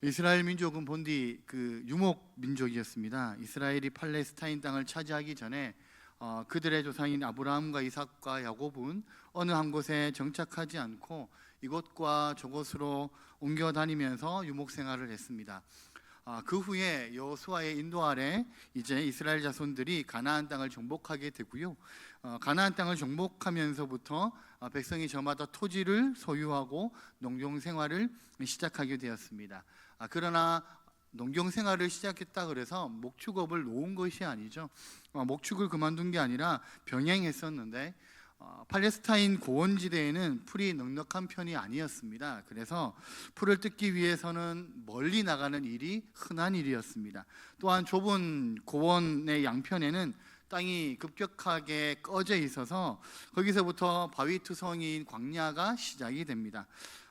이스라엘 민족은 본디 그 유목 민족이었습니다. 이스라엘이 팔레스타인 땅을 차지하기 전에 어, 그들의 조상인 아브라함과 이삭과 야곱은 어느 한 곳에 정착하지 않고 이곳과 저곳으로 옮겨 다니면서 유목 생활을 했습니다. 아, 그 후에 여호수아의 인도 아래 이제 이스라엘 자손들이 가나안 땅을 정복하게 되고요. 어, 가나안 땅을 정복하면서부터 아, 백성이 저마다 토지를 소유하고 농경 생활을 시작하게 되었습니다. 아, 그러나 농경 생활을 시작했다 그래서 목축업을 놓은 것이 아니죠. 어, 목축을 그만둔 게 아니라 병행했었는데 어, 팔레스타인 고원지대에는 풀이 넉넉한 편이 아니었습니다. 그래서 풀을 뜯기 위해서는 멀리 나가는 일이 흔한 일이었습니다. 또한 좁은 고원의 양편에는 땅이 급격하게 꺼져 있어서 거기서부터 바위 투성이인 광야가 시작이 됩니다.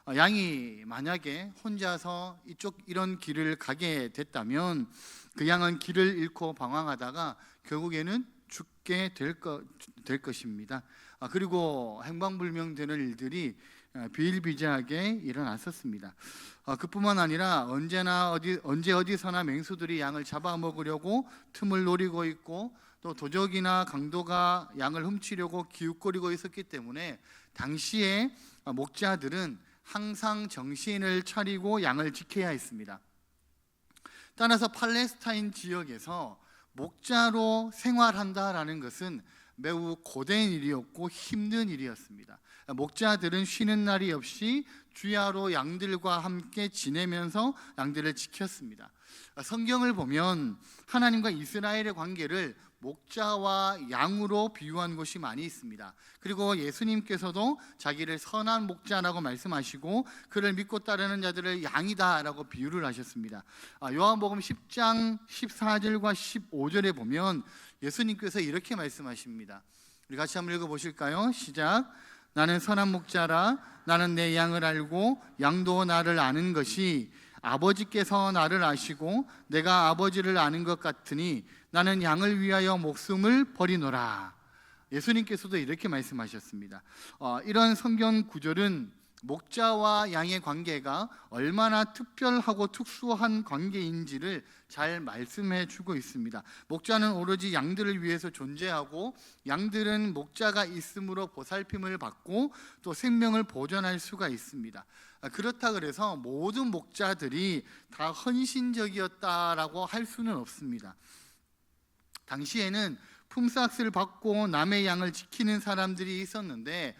어, 양이 만약에 혼자서 이쪽 이런 길을 가게 됐다면 그 양은 길을 잃고 방황하다가 결국에는 죽게 될, 것, 될 것입니다. 아, 그리고 행방불명되는 일들이 어, 비일비재하게 일어났었습니다. 어, 그뿐만 아니라 언제나 어디 언제 어디서나 맹수들이 양을 잡아먹으려고 틈을 노리고 있고 또 도적이나 강도가 양을 훔치려고 기웃거리고 있었기 때문에 당시에 어, 목자들은 항상 정신을 차리고 양을 지켜야 했습니다. 따라서 팔레스타인 지역에서 목자로 생활한다라는 것은 매우 고된 일이었고 힘든 일이었습니다. 목자들은 쉬는 날이 없이 주야로 양들과 함께 지내면서 양들을 지켰습니다. 성경을 보면 하나님과 이스라엘의 관계를 목자와 양으로 비유한 곳이 많이 있습니다. 그리고 예수님께서도 자기를 선한 목자라고 말씀하시고 그를 믿고 따르는 자들을 양이다라고 비유를 하셨습니다. 아, 요한복음 10장 14절과 15절에 보면 예수님께서 이렇게 말씀하십니다. 우리 같이 한번 읽어 보실까요? 시작. 나는 선한 목자라 나는 내 양을 알고 양도 나를 아는 것이 아버지께서 나를 아시고 내가 아버지를 아는 것 같으니 나는 양을 위하여 목숨을 버리노라. 예수님께서도 이렇게 말씀하셨습니다. 어, 이런 성경 구절은 목자와 양의 관계가 얼마나 특별하고 특수한 관계인지를 잘 말씀해 주고 있습니다. 목자는 오로지 양들을 위해서 존재하고 양들은 목자가 있음으로 보살핌을 받고 또 생명을 보존할 수가 있습니다. 아, 그렇다 그래서 모든 목자들이 다 헌신적이었다라고 할 수는 없습니다. 당시에는 품삯을 받고 남의 양을 지키는 사람들이 있었는데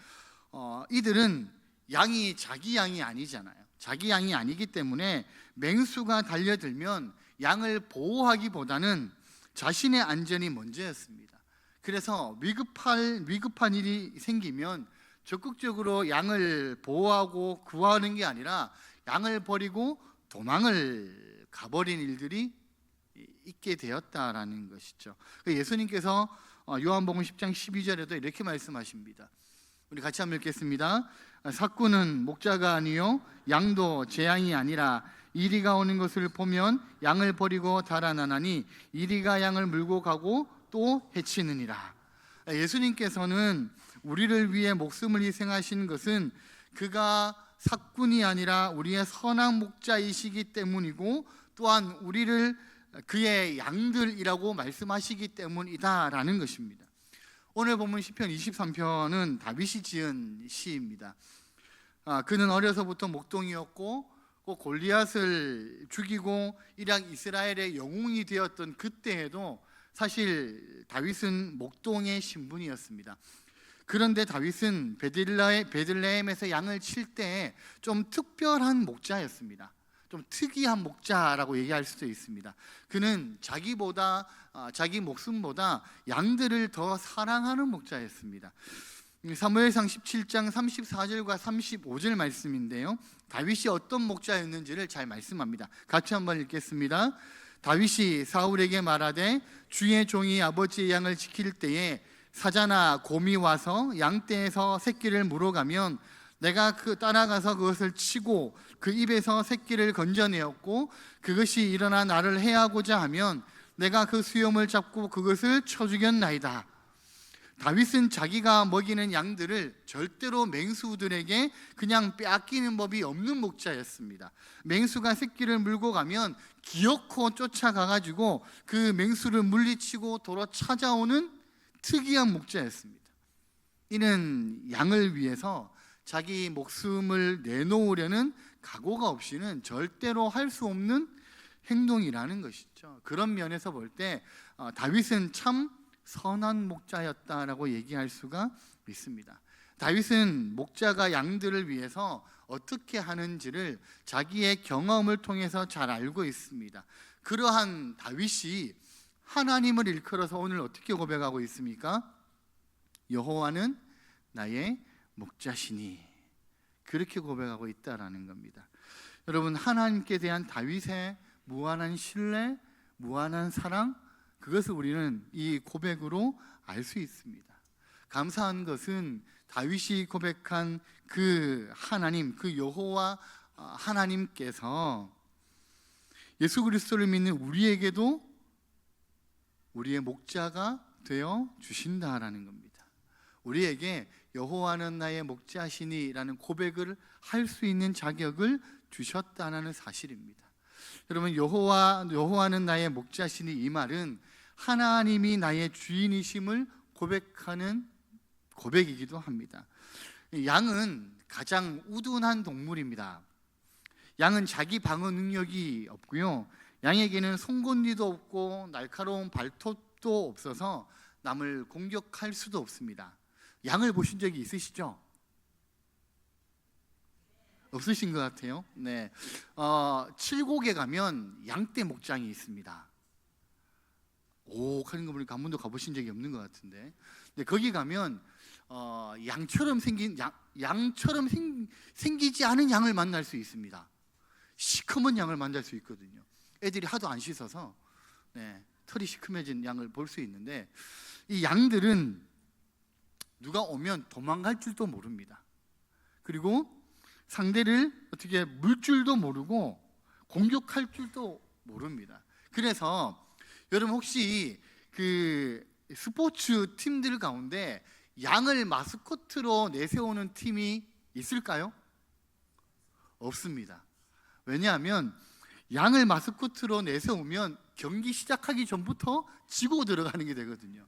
어, 이들은 양이 자기 양이 아니잖아요. 자기 양이 아니기 때문에 맹수가 달려들면 양을 보호하기보다는 자신의 안전이 먼저였습니다. 그래서 위급할 위급한 일이 생기면 적극적으로 양을 보호하고 구하는 게 아니라 양을 버리고 도망을 가버린 일들이 있게 되었다라는 것이죠. 예수님께서 어, 요한복음 10장 12절에도 이렇게 말씀하십니다. 우리 같이 한번 읽겠습니다. 사꾼은 목자가 아니요 양도 제 양이 아니라 이리가 오는 것을 보면 양을 버리고 달아나나니 이리가 양을 물고 가고 또 해치느니라. 예수님께서는 우리를 위해 목숨을 희생하신 것은 그가 사꾼이 아니라 우리의 선한 목자이시기 때문이고 또한 우리를 그의 양들이라고 말씀하시기 때문이다라는 것입니다. 오늘 보면 시편 23편은 다윗이 지은 시입니다. 아, 그는 어려서부터 목동이었고 꼭 골리앗을 죽이고 일약 이스라엘의 영웅이 되었던 그때에도 사실 다윗은 목동의 신분이었습니다. 그런데 다윗은 베들레헴에서 양을 칠 때 좀 특별한 목자였습니다. 좀 특이한 목자라고 얘기할 수도 있습니다. 그는 자기보다 아, 자기 목숨보다 양들을 더 사랑하는 목자였습니다. 사무엘상 17장 34절과 35절 말씀인데요. 다윗이 어떤 목자였는지를 잘 말씀합니다. 같이 한번 읽겠습니다. 다윗이 사울에게 말하되 주의 종이 아버지의 양을 지킬 때에 사자나 곰이 와서 양떼에서 새끼를 물어가면 내가 그 따라가서 그것을 치고 그 입에서 새끼를 건져내었고 그것이 일어나 나를 해하고자 하면 내가 그 수염을 잡고 그것을 쳐 죽였나이다. 다윗은 자기가 먹이는 양들을 절대로 맹수들에게 그냥 빼앗기는 법이 없는 목자였습니다. 맹수가 새끼를 물고 가면 기어코 쫓아가 가지고 그 맹수를 물리치고 돌아 찾아오는 특이한 목자였습니다. 이는 양을 위해서 자기 목숨을 내놓으려는 각오가 없이는 절대로 할 수 없는 행동이라는 것이죠. 그런 면에서 볼때 어, 다윗은 참 선한 목자였다라고 얘기할 수가 있습니다. 다윗은 목자가 양들을 위해서 어떻게 하는지를 자기의 경험을 통해서 잘 알고 있습니다. 그러한 다윗이 하나님을 일컬어서 오늘 어떻게 고백하고 있습니까? 여호와는 나의 목자시니 그렇게 고백하고 있다라는 겁니다. 여러분 하나님께 대한 다윗의 무한한 신뢰, 무한한 사랑 그것을 우리는 이 고백으로 알 수 있습니다. 감사한 것은 다윗이 고백한 그 하나님, 그 여호와 하나님께서 예수 그리스도를 믿는 우리에게도 우리의 목자가 되어 주신다라는 겁니다. 우리에게 여호와는 나의 목자시니라는 고백을 할 수 있는 자격을 주셨다는 사실입니다. 여러분 여호와 여호와는 나의 목자시니 이 말은 하나님이 나의 주인이심을 고백하는 고백이기도 합니다. 양은 가장 우둔한 동물입니다. 양은 자기 방어 능력이 없고요. 양에게는 송곳니도 없고 날카로운 발톱도 없어서 남을 공격할 수도 없습니다. 양을 보신 적이 있으시죠? 없으신 것 같아요. 네, 어, 칠곡에 가면 양떼 목장이 있습니다. 오 하는 거 보니까 한 번도 가보신 적이 없는 것 같은데. 근데 거기 가면 어, 양처럼 생긴 양, 양처럼 생, 생기지 않은 양을 만날 수 있습니다. 시커먼 양을 만날 수 있거든요. 애들이 하도 안 씻어서 네, 털이 시커매진 양을 볼 수 있는데 이 양들은 누가 오면 도망갈 줄도 모릅니다. 그리고 상대를 어떻게 물 줄도 모르고 공격할 줄도 모릅니다. 그래서 여러분 혹시 그 스포츠 팀들 가운데 양을 마스코트로 내세우는 팀이 있을까요? 없습니다. 왜냐하면 양을 마스코트로 내세우면 경기 시작하기 전부터 지고 들어가는 게 되거든요.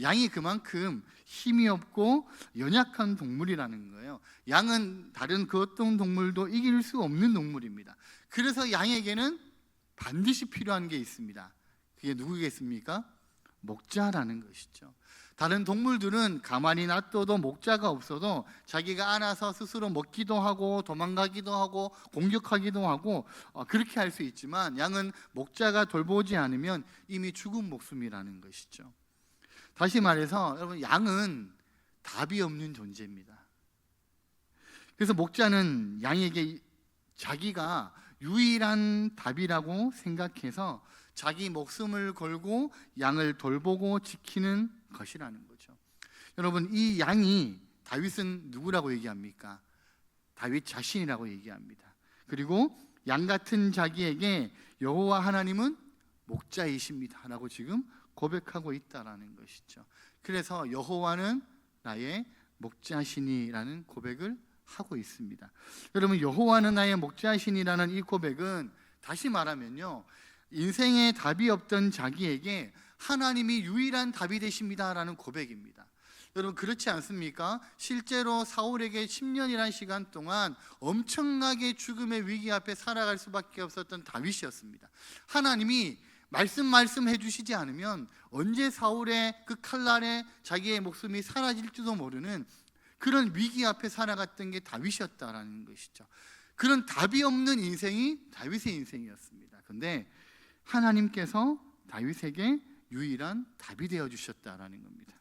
양이 그만큼 힘이 없고 연약한 동물이라는 거예요. 양은 다른 그 어떤 동물도 이길 수 없는 동물입니다. 그래서 양에게는 반드시 필요한 게 있습니다. 그게 누구겠습니까? 목자라는 것이죠. 다른 동물들은 가만히 놔둬도 목자가 없어도 자기가 안아서 스스로 먹기도 하고 도망가기도 하고 공격하기도 하고 어, 그렇게 할 수 있지만 양은 목자가 돌보지 않으면 이미 죽은 목숨이라는 것이죠. 다시 말해서 여러분 양은 답이 없는 존재입니다. 그래서 목자는 양에게 자기가 유일한 답이라고 생각해서 자기 목숨을 걸고 양을 돌보고 지키는 것이라는 거죠. 여러분 이 양이 다윗은 누구라고 얘기합니까? 다윗 자신이라고 얘기합니다. 그리고 양 같은 자기에게 여호와 하나님은 목자이십니다라고 지금 고백하고 있다라는 것이죠. 그래서 여호와는 나의 목자시니라는 고백을 하고 있습니다. 여러분 여호와는 나의 목자시니라는 이 고백은 다시 말하면요. 인생에 답이 없던 자기에게 하나님이 유일한 답이 되십니다라는 고백입니다. 여러분 그렇지 않습니까? 실제로 사울에게 10년이라는 시간 동안 엄청나게 죽음의 위기 앞에 살아갈 수밖에 없었던 다윗이었습니다. 하나님이 말씀 말씀해 주시지 않으면 언제 사울의 그 칼날에 자기의 목숨이 사라질지도 모르는 그런 위기 앞에 살아갔던 게 다윗이었다라는 것이죠. 그런 답이 없는 인생이 다윗의 인생이었습니다. 근데 하나님께서 다윗에게 유일한 답이 되어 주셨다라는 겁니다.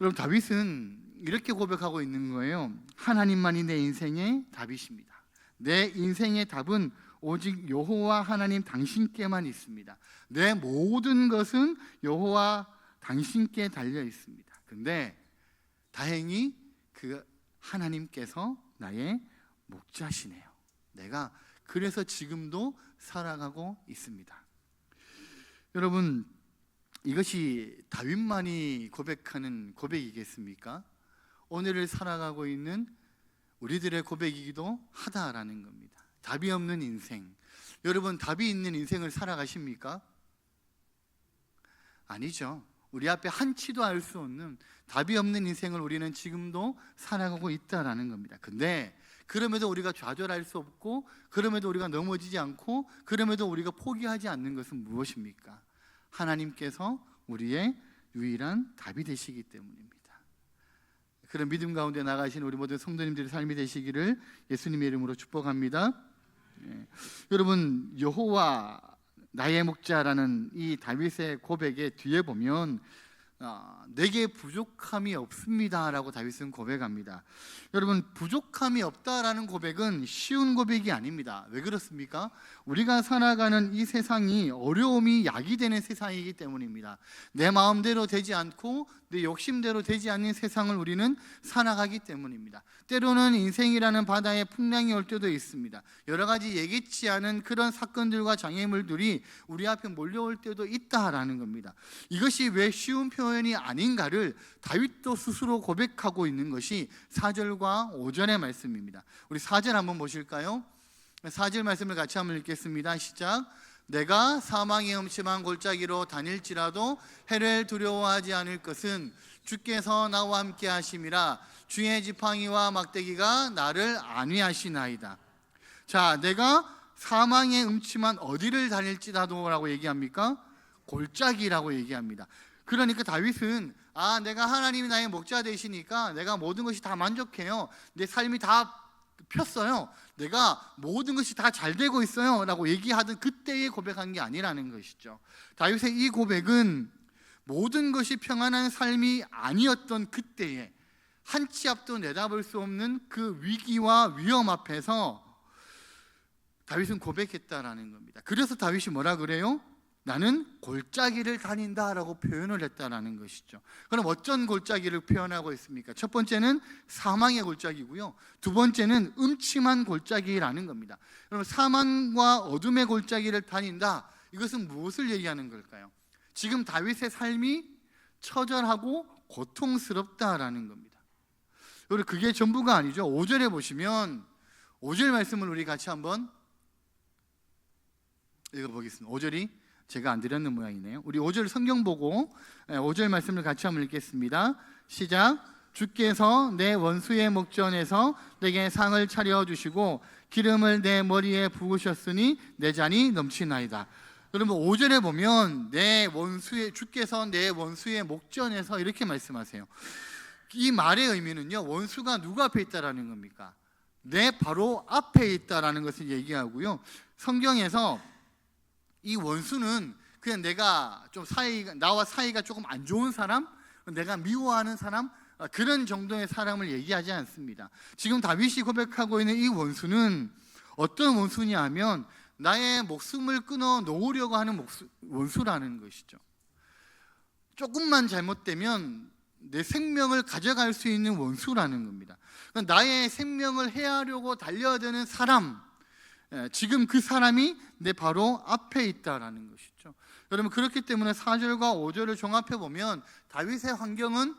여러분 다윗은 이렇게 고백하고 있는 거예요. 하나님만이 내 인생의 답이십니다. 내 인생의 답은 오직 여호와 하나님 당신께만 있습니다. 내 모든 것은 여호와 당신께 달려 있습니다. 근데 다행히 그 하나님께서 나의 목자시네요. 내가 그래서 지금도 살아가고 있습니다. 여러분 이것이 다윗만이 고백하는 고백이겠습니까? 오늘을 살아가고 있는 우리들의 고백이기도 하다라는 겁니다. 답이 없는 인생. 여러분 답이 있는 인생을 살아가십니까? 아니죠. 우리 앞에 한치도 알 수 없는 답이 없는 인생을 우리는 지금도 살아가고 있다라는 겁니다. 근데 그럼에도 우리가 좌절할 수 없고 그럼에도 우리가 넘어지지 않고 그럼에도 우리가 포기하지 않는 것은 무엇입니까? 하나님께서 우리의 유일한 답이 되시기 때문입니다. 그런 믿음 가운데 나가신 우리 모든 성도님들의 삶이 되시기를 예수님의 이름으로 축복합니다. 예. 여러분 여호와 나의 목자라는 이 다윗의 고백의 뒤에 보면 아, 내게 부족함이 없습니다라고 다윗은 고백합니다. 여러분 부족함이 없다라는 고백은 쉬운 고백이 아닙니다. 왜 그렇습니까? 우리가 살아가는 이 세상이 어려움이 약이 되는 세상이기 때문입니다. 내 마음대로 되지 않고 내 욕심대로 되지 않는 세상을 우리는 살아가기 때문입니다. 때로는 인생이라는 바다에 풍랑이 올 때도 있습니다. 여러 가지 예기치 않은 그런 사건들과 장애물들이 우리 앞에 몰려올 때도 있다라는 겁니다. 이것이 왜 쉬운 표현이 아닌가를 다윗도 스스로 고백하고 있는 것이 4절과 5절의 말씀입니다. 우리 4절 한번 보실까요? 4절 말씀을 같이 한번 읽겠습니다. 시작. 내가 사망의 음침한 골짜기로 다닐지라도 해를 두려워하지 않을 것은 주께서 나와 함께 하심이라 주의 지팡이와 막대기가 나를 안위하시나이다. 자, 내가 사망의 음침한 어디를 다닐지라도라고 얘기합니까? 골짜기라고 얘기합니다. 그러니까 다윗은 아, 내가 하나님이 나의 목자 되시니까 내가 모든 것이 다 만족해요. 내 삶이 다 폈어요. 내가 모든 것이 다 잘 되고 있어요. 라고 얘기하던 그때에 고백한 게 아니라는 것이죠. 다윗의 이 고백은 모든 것이 평안한 삶이 아니었던 그때에 한 치 앞도 내다볼 수 없는 그 위기와 위험 앞에서 다윗은 고백했다라는 겁니다. 그래서 다윗이 뭐라 그래요? 나는 골짜기를 다닌다라고 표현을 했다라는 것이죠. 그럼 어떤 골짜기를 표현하고 있습니까? 첫 번째는 사망의 골짜기고요. 두 번째는 음침한 골짜기라는 겁니다. 여러분 사망과 어둠의 골짜기를 다닌다. 이것은 무엇을 얘기하는 걸까요? 지금 다윗의 삶이 처절하고 고통스럽다라는 겁니다. 여러분 그게 전부가 아니죠. 5절에 보시면 5절 말씀을 우리 같이 한번 읽어보겠습니다. 5절이 제가 안 드렸는 모양이네요. 우리 5절 성경 보고 5절 말씀을 같이 한번 읽겠습니다. 시작. 주께서 내 원수의 목전에서 내게 상을 차려 주시고 기름을 내 머리에 부으셨으니 내 잔이 넘치나이다. 여러분 5절에 보면 내 원수의 주께서 내 원수의 목전에서 이렇게 말씀하세요. 이 말의 의미는요. 원수가 누구 앞에 있다라는 겁니까? 내 바로 앞에 있다라는 것을 얘기하고요. 성경에서 이 원수는 그냥 내가 좀 사이가 나와 사이가 조금 안 좋은 사람, 내가 미워하는 사람 어, 그런 정도의 사람을 얘기하지 않습니다. 지금 다윗이 고백하고 있는 이 원수는 어떤 원수냐 하면 나의 목숨을 끊어 놓으려고 하는 목수, 원수라는 것이죠. 조금만 잘못되면 내 생명을 가져갈 수 있는 원수라는 겁니다. 나의 생명을 해하려고 달려드는 사람, 예, 지금 그 사람이 내 바로 앞에 있다라는 것이죠. 여러분 그렇기 때문에 4절과 5절을 종합해 보면 다윗의 환경은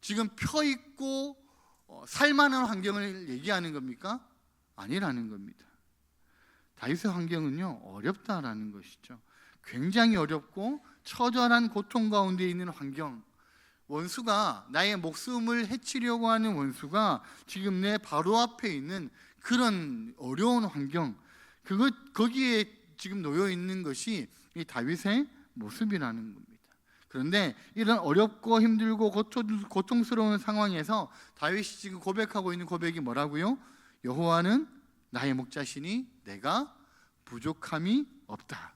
지금 펴 있고 어, 살만한 환경을 얘기하는 겁니까? 아니라는 겁니다. 다윗의 환경은요 어렵다라는 것이죠. 굉장히 어렵고 처절한 고통 가운데 있는 환경. 원수가 나의 목숨을 해치려고 하는 원수가 지금 내 바로 앞에 있는 그런 어려운 환경. 그것 거기에 지금 놓여 있는 것이 이 다윗의 모습이라는 겁니다. 그런데 이런 어렵고 힘들고 고통, 스러운 상황에서 다윗이 지금 고백하고 있는 고백이 뭐라고요? 여호와는 나의 목자시니 내가 부족함이 없다.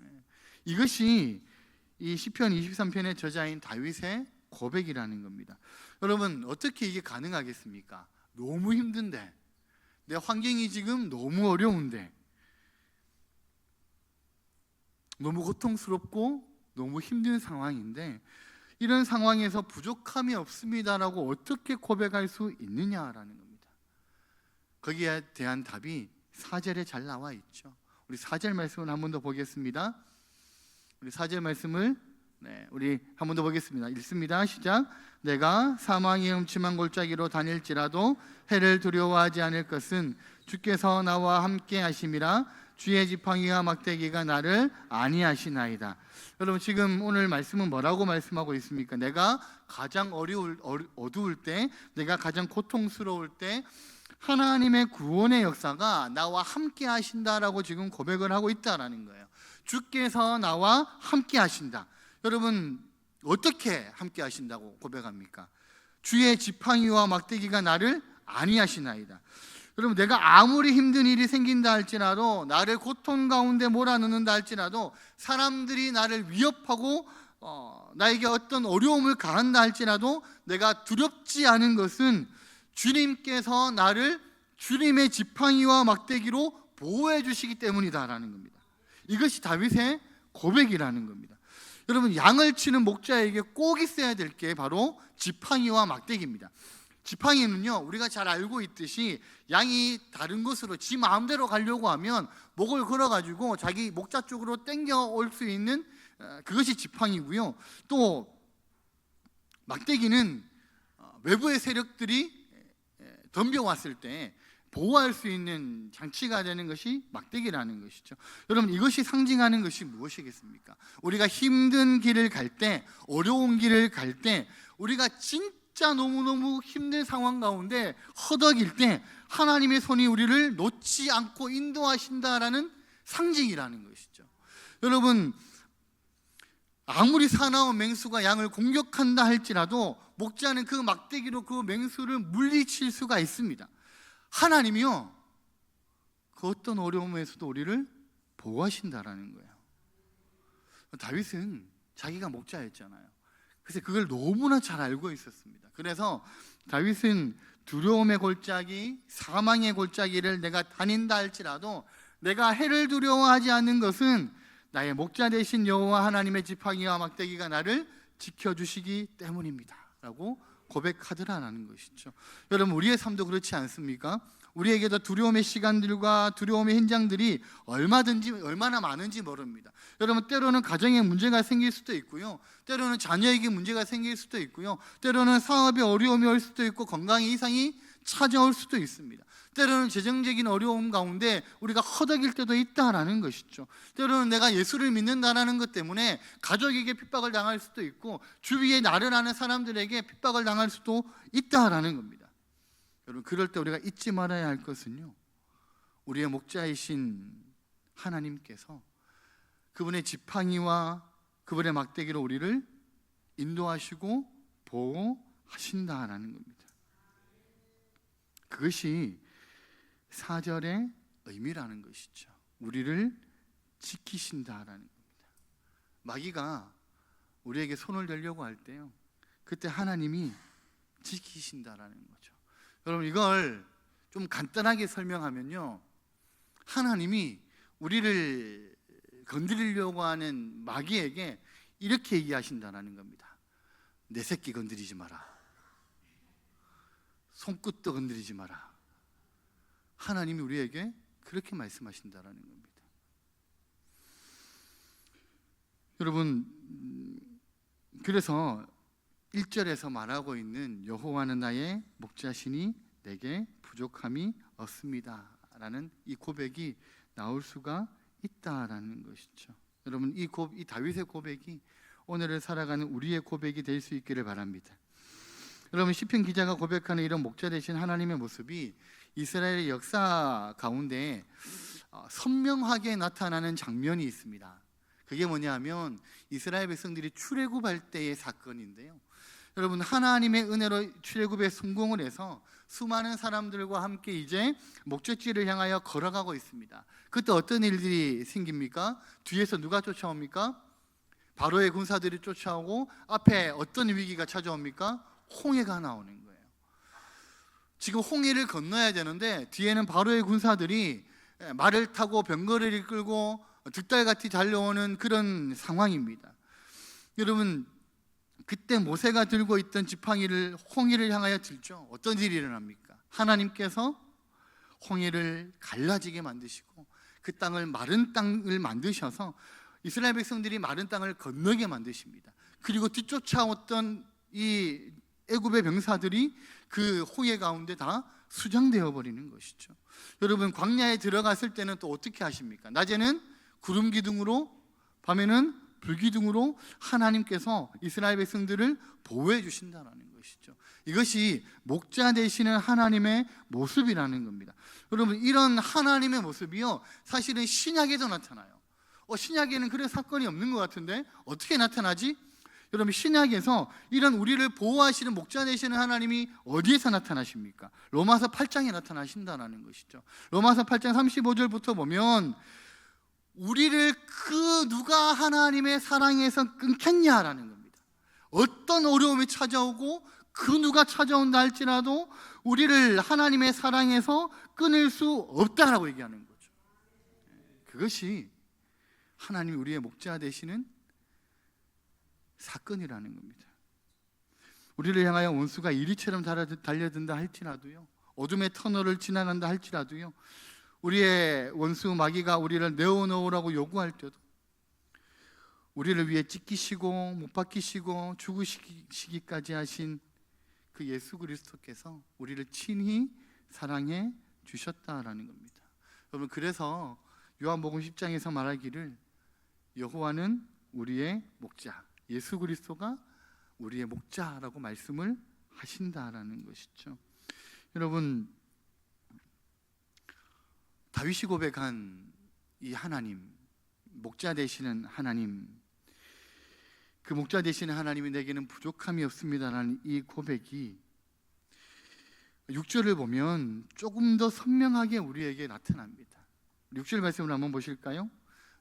네. 이것이 이 시편 23편의 저자인 다윗의 고백이라는 겁니다. 여러분 어떻게 이게 가능하겠습니까? 너무 힘든데 내 환경이 지금 너무 어려운데 너무 고통스럽고 너무 힘든 상황인데 이런 상황에서 부족함이 없습니다라고 어떻게 고백할 수 있느냐라는 겁니다. 거기에 대한 답이 사절에 잘 나와 있죠. 우리 사절 말씀을 한 번 더 보겠습니다. 우리 사절 말씀을 네, 우리 한 번 더 보겠습니다. 읽습니다. 시작. 내가 사망의 음침한 골짜기로 다닐지라도 해를 두려워하지 않을 것은 주께서 나와 함께 하심이라 주의 지팡이와 막대기가 나를 아니하시나이다. 여러분 지금 오늘 말씀은 뭐라고 말씀하고 있습니까? 내가 가장 어려울 어려- 어두울 때, 내가 가장 고통스러울 때 하나님의 구원의 역사가 나와 함께 하신다라고 지금 고백을 하고 있다라는 거예요. 주께서 나와 함께 하신다. 여러분 어떻게 함께 하신다고 고백합니까? 주의 지팡이와 막대기가 나를 아니하시나이다. 여러분 내가 아무리 힘든 일이 생긴다 할지라도 나를 고통 가운데 몰아넣는다 할지라도 사람들이 나를 위협하고 어, 나에게 어떤 어려움을 가한다 할지라도 내가 두렵지 않은 것은 주님께서 나를 주님의 지팡이와 막대기로 보호해 주시기 때문이다라는 겁니다. 이것이 다윗의 고백이라는 겁니다. 여러분 양을 치는 목자에게 꼭 있어야 될 게 바로 지팡이와 막대기입니다. 지팡이는요 우리가 잘 알고 있듯이 양이 다른 곳으로 지 마음대로 가려고 하면 목을 걸어가지고 자기 목자 쪽으로 땡겨 올 수 있는 어, 그것이 지팡이고요. 또 막대기는 어, 외부의 세력들이 에, 덤벼왔을 때 보호할 수 있는 장치가 되는 것이 막대기라는 것이죠. 여러분 이것이 상징하는 것이 무엇이겠습니까? 우리가 힘든 길을 갈 때, 어려운 길을 갈 때, 우리가 진 짜 너무너무 힘든 상황 가운데 허덕일 때 하나님의 손이 우리를 놓지 않고 인도하신다라는 상징이라는 것이죠. 여러분 아무리 사나운 맹수가 양을 공격한다 할지라도 목자는 그 막대기로 그 맹수를 물리칠 수가 있습니다. 하나님이요 그 어떤 어려움에서도 우리를 보호하신다라는 거예요. 다윗은 자기가 목자였잖아요. 그래서 그걸 너무나 잘 알고 있었습니다. 그래서 다윗은 두려움의 골짜기, 사망의 골짜기를 내가 다닌다 할지라도 내가 해를 두려워하지 않는 것은 나의 목자 되신 여호와 하나님의 지팡이와 막대기가 나를 지켜 주시기 때문입니다라고 고백하더라라는 것이죠. 여러분 우리의 삶도 그렇지 않습니까? 우리에게도 두려움의 시간들과 두려움의 현장들이 얼마든지 얼마나 많은지 모릅니다. 여러분 때로는 가정에 문제가 생길 수도 있고요. 때로는 자녀에게 문제가 생길 수도 있고요. 때로는 사업에 어려움이 올 수도 있고 건강에 이상이 찾아올 수도 있습니다. 때로는 재정적인 어려움 가운데 우리가 허덕일 때도 있다라는 것이죠. 때로는 내가 예수를 믿는다라는 것 때문에 가족에게 핍박을 당할 수도 있고 주위에 나를 아는 사람들에게 핍박을 당할 수도 있다라는 겁니다. 여러분 그럴 때 우리가 잊지 말아야 할 것은요. 우리의 목자이신 하나님께서 그분의 지팡이와 그분의 막대기로 우리를 인도하시고 보호하신다라는 겁니다. 그것이 사절의 의미라는 것이죠. 우리를 지키신다라는 겁니다. 마귀가 우리에게 손을 대려고 할 때요. 그때 하나님이 지키신다라는 거죠. 여러분 이걸 좀 간단하게 설명하면요. 하나님이 우리를 건드리려고 하는 마귀에게 이렇게 얘기하신다라는 겁니다. 내 새끼 건드리지 마라. 손끝도 건드리지 마라. 하나님이 우리에게 그렇게 말씀하신다라는 겁니다. 여러분 음, 그래서 1절에서 말하고 있는 여호와는 나의 목자시니 내게 부족함이 없습니다라는 이 고백이 나올 수가 있다라는 것이죠. 여러분 이, 고, 이 다윗의 고백이 오늘을 살아가는 우리의 고백이 될 수 있기를 바랍니다. 여러분 시편 기자가 고백하는 이런 목자 되신 하나님의 모습이 이스라엘의 역사 가운데 어, 선명하게 나타나는 장면이 있습니다. 그게 뭐냐면 이스라엘 백성들이 출애굽할 때의 사건인데요. 여러분 하나님의 은혜로 출애굽에 성공을 해서 수많은 사람들과 함께 이제 목적지를 향하여 걸어가고 있습니다. 그때 어떤 일들이 생깁니까? 뒤에서 누가 쫓아옵니까? 바로의 군사들이 쫓아오고 앞에 어떤 위기가 찾아옵니까? 홍해가 나오는 거예요. 지금 홍해를 건너야 되는데 뒤에는 바로의 군사들이 말을 타고 병거리를 끌고 득달같이 달려오는 그런 상황입니다. 여러분 그때 모세가 들고 있던 지팡이를 홍해를 향하여 들죠. 어떤 일이 일어납니까? 하나님께서 홍해를 갈라지게 만드시고 그 땅을 마른 땅을 만드셔서 이스라엘 백성들이 마른 땅을 건너게 만드십니다. 그리고 뒤쫓아왔던 이 애굽의 병사들이 그 홍해 가운데 다 수장되어 버리는 것이죠. 여러분 광야에 들어갔을 때는 또 어떻게 하십니까? 낮에는 구름 기둥으로 밤에는 불 기둥으로 하나님께서 이스라엘 백성들을 보호해 주신다라는 것이죠. 이것이 목자 되시는 하나님의 모습이라는 겁니다. 여러분 이런 하나님의 모습이요 사실은 신약에도 나타나요. 어, 신약에는 그런 사건이 없는 것 같은데 어떻게 나타나지? 여러분 신약에서 이런 우리를 보호하시는 목자 되시는 하나님이 어디에서 나타나십니까? 로마서 8장에 나타나신다라는 것이죠. 로마서 8장 35절부터 보면 우리를 그 누가 하나님의 사랑에서 끊겠냐라는 겁니다. 어떤 어려움이 찾아오고 그 누가 찾아온다 할지라도 우리를 하나님의 사랑에서 끊을 수 없다라고 얘기하는 거죠. 그것이 하나님이 우리의 목자 되시는 사건이라는 겁니다. 우리를 향하여 원수가 이리처럼 달려든다 할지라도요. 어둠의 터널을 지나간다 할지라도요. 우리의 원수 마귀가 우리를 내어놓으라고 요구할 때도 우리를 위해 찢기시고 못 박히시고 죽으시기까지 하신 그 예수 그리스도께서 우리를 친히 사랑해 주셨다라는 겁니다. 여러분 그래서 요한복음 10장에서 말하기를 여호와는 우리의 목자, 예수 그리스도가 우리의 목자라고 말씀을 하신다라는 것이죠. 여러분 다윗이 고백한 이 하나님, 목자 되시는 하나님, 그 목자 되시는 하나님이 내게는 부족함이 없습니다라는 이 고백이 6절을 보면 조금 더 선명하게 우리에게 나타납니다. 6절 말씀을 한번 보실까요?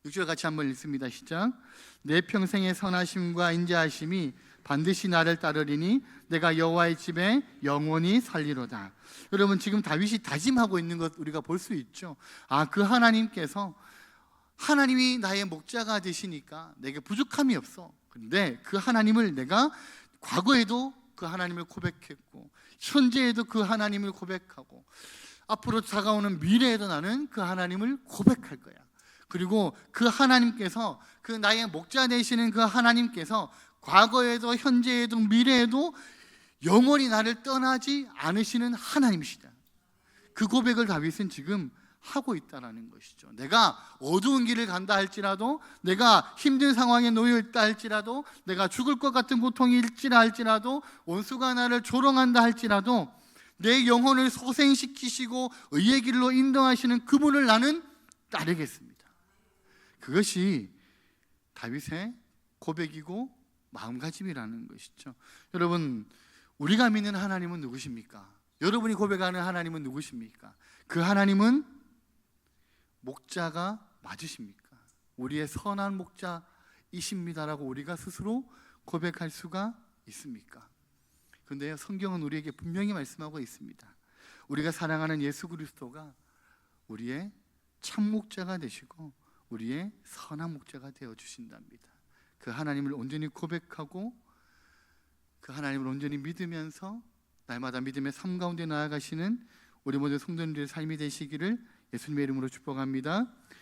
6절 같이 한번 읽습니다. 시작. 내 평생의 선하심과 인자하심이 반드시 나를 따르리니 내가 여호와의 집에 영원히 살리로다. 여러분 지금 다윗이 다짐하고 있는 것 우리가 볼 수 있죠. 아, 그 하나님께서 하나님이 나의 목자가 되시니까 내게 부족함이 없어. 근데 그 하나님을 내가 과거에도 그 하나님을 고백했고 현재에도 그 하나님을 고백하고 앞으로 다가오는 미래에도 나는 그 하나님을 고백할 거야. 그리고 그 하나님께서 그 나의 목자 되시는 그 하나님께서 과거에도 현재에도 미래에도 영원히 나를 떠나지 않으시는 하나님이시다. 그 고백을 다윗은 지금 하고 있다라는 것이죠. 내가 어두운 길을 간다 할지라도, 내가 힘든 상황에 놓여 있다 할지라도, 내가 죽을 것 같은 고통이 일지라 할지라도, 원수가 나를 조롱한다 할지라도, 내 영혼을 소생시키시고 의의 길로 인도하시는 그분을 나는 따르겠습니다. 그것이 다윗의 고백이고 마음가짐이라는 것이죠. 여러분, 우리가 믿는 하나님은 누구십니까? 여러분이 고백하는 하나님은 누구십니까? 그 하나님은 목자가 맞으십니까? 우리의 선한 목자이십니다라고 우리가 스스로 고백할 수가 있습니까? 근데 성경은 우리에게 분명히 말씀하고 있습니다. 우리가 사랑하는 예수 그리스도가 우리의 참 목자가 되시고 우리의 선한 목자가 되어 주신답니다. 그 하나님을 온전히 고백하고 그 하나님을 온전히 믿으면서 날마다 믿음의 삶 가운데 나아가시는 우리 모든 성도님들의 삶이 되시기를 예수님의 이름으로 축복합니다.